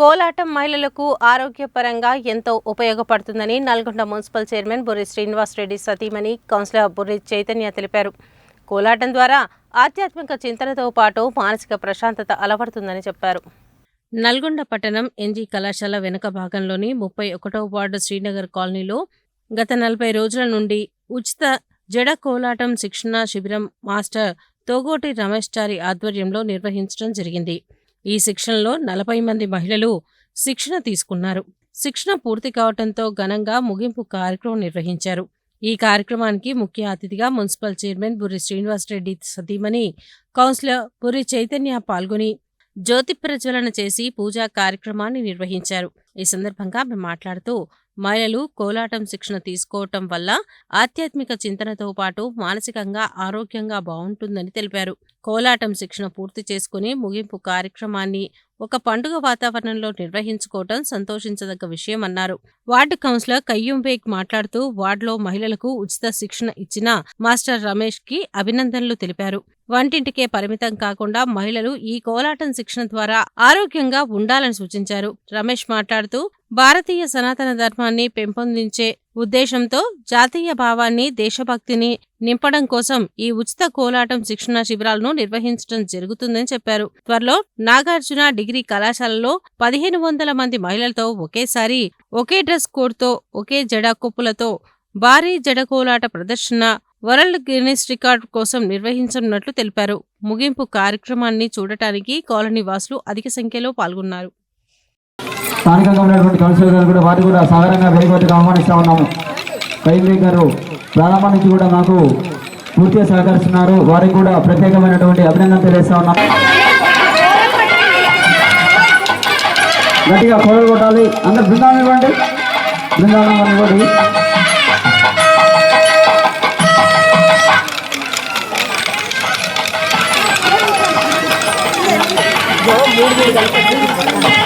కోలాటం మహిళలకు ఆరోగ్యపరంగా ఎంతో ఉపయోగపడుతుందని నల్గొండ మున్సిపల్ చైర్మన్ బుర్రి శ్రీనివాస్ రెడ్డి సతీమణి కౌన్సిలర్ బుర్రి చైతన్య తెలిపారు. కోలాటం ద్వారా ఆధ్యాత్మిక చింతనతో పాటు మానసిక ప్రశాంతత అలవడుతుందని చెప్పారు. నల్గొండ పట్టణం ఎన్జీ కళాశాల వెనుక భాగంలోని ముప్పై ఒకటవ వార్డు శ్రీనగర్ కాలనీలో గత నలభై రోజుల నుండి ఉచిత జడ కోలాటం శిక్షణ శిబిరం మాస్టర్ తోగోటి రమేష్ చారి ఆధ్వర్యంలో నిర్వహించడం జరిగింది. ఈ శిక్షణలో నలభై మంది మహిళలు శిక్షణ తీసుకున్నారు. శిక్షణ పూర్తి కావడంతో ఘనంగా ముగింపు కార్యక్రమం నిర్వహించారు. ఈ కార్యక్రమానికి ముఖ్య అతిథిగా మున్సిపల్ చైర్మన్ బుర్రి శ్రీనివాసరెడ్డి సతీమణి కౌన్సిలర్ బుర్రి చైతన్య పాల్గొని జ్యోతి ప్రజ్వలన చేసి పూజా కార్యక్రమాన్ని నిర్వహించారు. ఈ సందర్భంగా ఆమె మాట్లాడుతూ మహిళలు కోలాటం శిక్షణ తీసుకోవటం వల్ల ఆధ్యాత్మిక చింతనతో పాటు మానసికంగా ఆరోగ్యంగా బాగుంటుందని తెలిపారు. కోలాటం శిక్షణ పూర్తి చేసుకుని ముగింపు కార్యక్రమాన్ని ఒక పండుగ వాతావరణంలో నిర్వహించుకోవటం సంతోషించదగ్గ విషయం అన్నారు. వార్డు కౌన్సిలర్ కయ్యూం బేగ్ మాట్లాడుతూ వార్డులో మహిళలకు ఉచిత శిక్షణ ఇచ్చిన మాస్టర్ రమేష్కి అభినందనలు తెలిపారు. వంటింటికే పరిమితం కాకుండా మహిళలు ఈ కోలాటం శిక్షణ ద్వారా ఆరోగ్యంగా ఉండాలని సూచించారు. రమేష్ మాట్లాడుతూ భారతీయ సనాతన ధర్మాన్ని పెంపొందించే ఉద్దేశంతో జాతీయ భావాన్ని దేశభక్తిని నింపడం కోసం ఈ ఉచిత కోలాటం శిక్షణ శిబిరాలను నిర్వహించడం జరుగుతుందని చెప్పారు. త్వరలో నాగార్జున డిగ్రీ కళాశాలలో పదిహేను వందల మంది మహిళలతో ఒకేసారి ఒకే డ్రెస్ కోడ్తో ఒకే జడ కొప్పులతో భారీ జడ కోలాట ప్రదర్శన వరల్డ్ గిన్నిస్ రికార్డ్ కోసం నిర్వహించనున్నట్లు తెలిపారు. ముగింపు కార్యక్రమాన్ని చూడటానికి కాలనీ వాసులు అధిక సంఖ్యలో పాల్గొన్నారు. స్థానికంగా ఉన్నటువంటి కౌన్సిలర్ గారు కూడా వాటి కూడా సాధారణంగా వేగవతిగా ఆహ్వానిస్తూ ఉన్నాము. కైంద్రీ గారు ప్రారంభం నుంచి కూడా మాకు పూర్తిగా సహకరిస్తున్నారు. వారికి కూడా ప్రత్యేకమైనటువంటి అభినందన తెలియజేస్తా ఉన్నాం. గట్టిగా కోడలు కొట్టాలి. అందరు బృందావనం ఇవ్వండి. బృందావనం ఇవ్వండి. కార్యక్రమ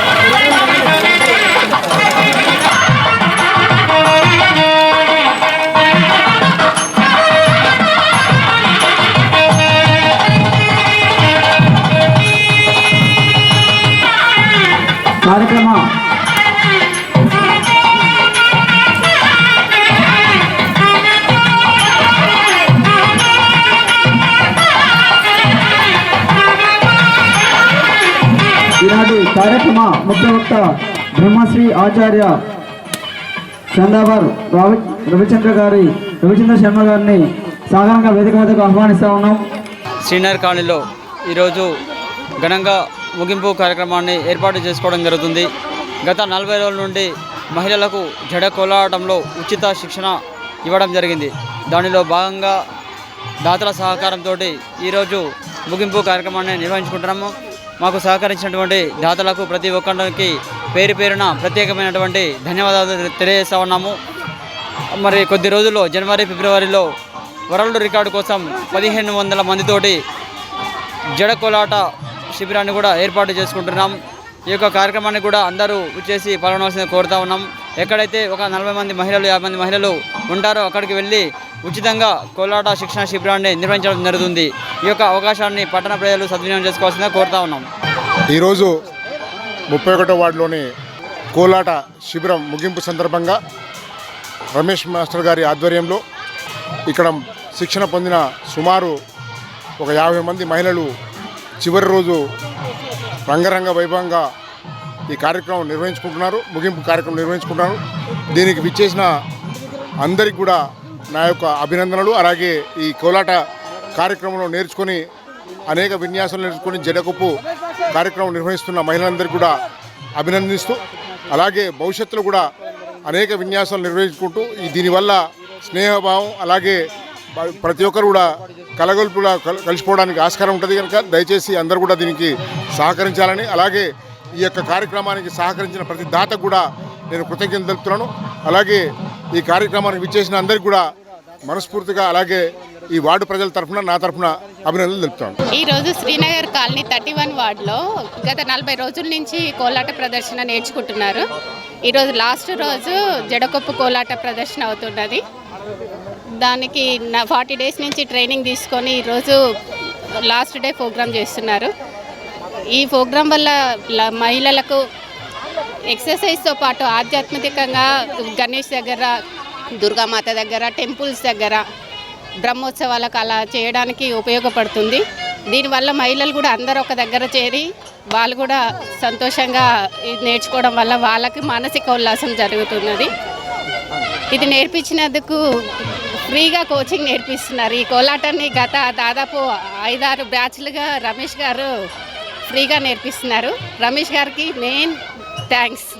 కార్యక్రమ ముఖ్య వక్త బ్రహ్మశ్రీ ఆచార్య చందావర్ రవి రవిచంద్ర గారి రవిచంద్ర శర్మ గారిని సాధారణంగా వేదిక మీదకు ఆహ్వానిస్తూ ఉన్నాం. శ్రీనగర్ కాలనీలో ఈరోజు ఘనంగా ముగింపు కార్యక్రమాన్ని ఏర్పాటు చేసుకోవడం జరుగుతుంది. గత నలభై రోజుల నుండి మహిళలకు జడ కోలాటంలో ఉచిత శిక్షణ ఇవ్వడం జరిగింది. దానిలో భాగంగా దాతల సహకారంతో ఈరోజు ముగింపు కార్యక్రమాన్ని నిర్వహించుకుంటున్నాము. మాకు సహకరించినటువంటి దాతలకు ప్రతి ఒక్కరికి పేరు పేరున ప్రత్యేకమైనటువంటి ధన్యవాదాలు తెలియజేస్తా ఉన్నాము. మరి కొద్ది రోజుల్లో జనవరి ఫిబ్రవరిలో వరల్డ్ రికార్డు కోసం పదిహేను వందల మందితోటి జడకోలాట శిబిరాన్ని కూడా ఏర్పాటు చేసుకుంటున్నాం. ఈ యొక్క కార్యక్రమాన్ని కూడా అందరూ వచ్చేసి పాల్గొనవలసింది కోరుతా ఉన్నాం. ఎక్కడైతే ఒక నలభై మంది మహిళలు యాభై మంది మహిళలు ఉంటారో అక్కడికి వెళ్ళి ఉచితంగా కోలాట శిక్షణ శిబిరాన్ని నిర్వహించడం జరుగుతుంది. ఈ యొక్క అవకాశాన్ని పట్టణ ప్రజలు సద్వినియోగం చేసుకోవాల్సిందిగా కోరుతా ఉన్నాం. ఈరోజు ముప్పై ఒకటో వార్డులోని కోలాట శిబిరం ముగింపు సందర్భంగా రమేష్ మాస్టర్ గారి ఆధ్వర్యంలో ఇక్కడ శిక్షణ పొందిన సుమారు ఒక యాభై మంది మహిళలు చివరి రోజు రంగరంగ వైభవంగా ఈ కార్యక్రమం నిర్వహించుకుంటున్నారు ముగింపు కార్యక్రమం నిర్వహించుకుంటున్నారు. దీనికి విచ్చేసిన అందరికి కూడా నా యొక్క అభినందనలు. అలాగే ఈ కోలాట కార్యక్రమంలో నేర్చుకొని అనేక విన్యాసాలు నేర్చుకొని జడకొప్పు కార్యక్రమం నిర్వహిస్తున్న మహిళలందరికీ కూడా అభినందిస్తూ అలాగే భవిష్యత్తులో కూడా అనేక విన్యాసాలు నిర్వహించుకుంటూ ఈ దీనివల్ల స్నేహభావం అలాగే ప్రతి ఒక్కరు కూడా కలగొల్పులా కలిసిపోవడానికి ఆస్కారం ఉంటుంది కనుక దయచేసి అందరూ కూడా దీనికి సహకరించాలని అలాగే ఈ యొక్క కార్యక్రమానికి సహకరించిన ప్రతి దాతకు కూడా నేను కృతజ్ఞతలు తెలుపుతున్నాను. అలాగే ఈ కార్యక్రమానికి విచ్చేసిన అందరికీ కూడా మనస్ఫూర్తిగా అలాగే ఈ వార్డు ప్రజల తరఫున నా తరఫున అభినందనలు తెలుపుతాను ఈ రోజు శ్రీనగర్ కాలనీ థర్టీ వన్ వార్డులో గత నలభై రోజుల నుంచి కోలాట ప్రదర్శన నేర్చుకుంటున్నారు. ఈరోజు లాస్ట్ రోజు జడకొప్పు కోలాట ప్రదర్శన అవుతున్నది. దానికి ఫార్టీ డేస్ నుంచి ట్రైనింగ్ తీసుకొని ఈరోజు లాస్ట్ డే ప్రోగ్రామ్ చేస్తున్నారు. ఈ ప్రోగ్రాం వల్ల మహిళలకు ఎక్సర్సైజ్తో పాటు ఆధ్యాత్మికంగా గణేష్ దగ్గర దుర్గామాత దగ్గర టెంపుల్స్ దగ్గర బ్రహ్మోత్సవాలకు అలా చేయడానికి ఉపయోగపడుతుంది. దీనివల్ల మహిళలు కూడా అందరూ ఒక దగ్గర చేరి వాళ్ళు కూడా సంతోషంగా ఇది నేర్చుకోవడం వల్ల వాళ్ళకి మానసిక ఉల్లాసం జరుగుతున్నది. ఇది నేర్పించినందుకు ఫ్రీగా కోచింగ్ నేర్పిస్తున్నారు. ఈ కోలాటాన్ని గత దాదాపు ఐదారు బ్యాచ్లుగా రమేష్ గారు ఫ్రీగా నేర్పిస్తున్నారు. రమేష్ గారికి మెయిన్ థ్యాంక్స్.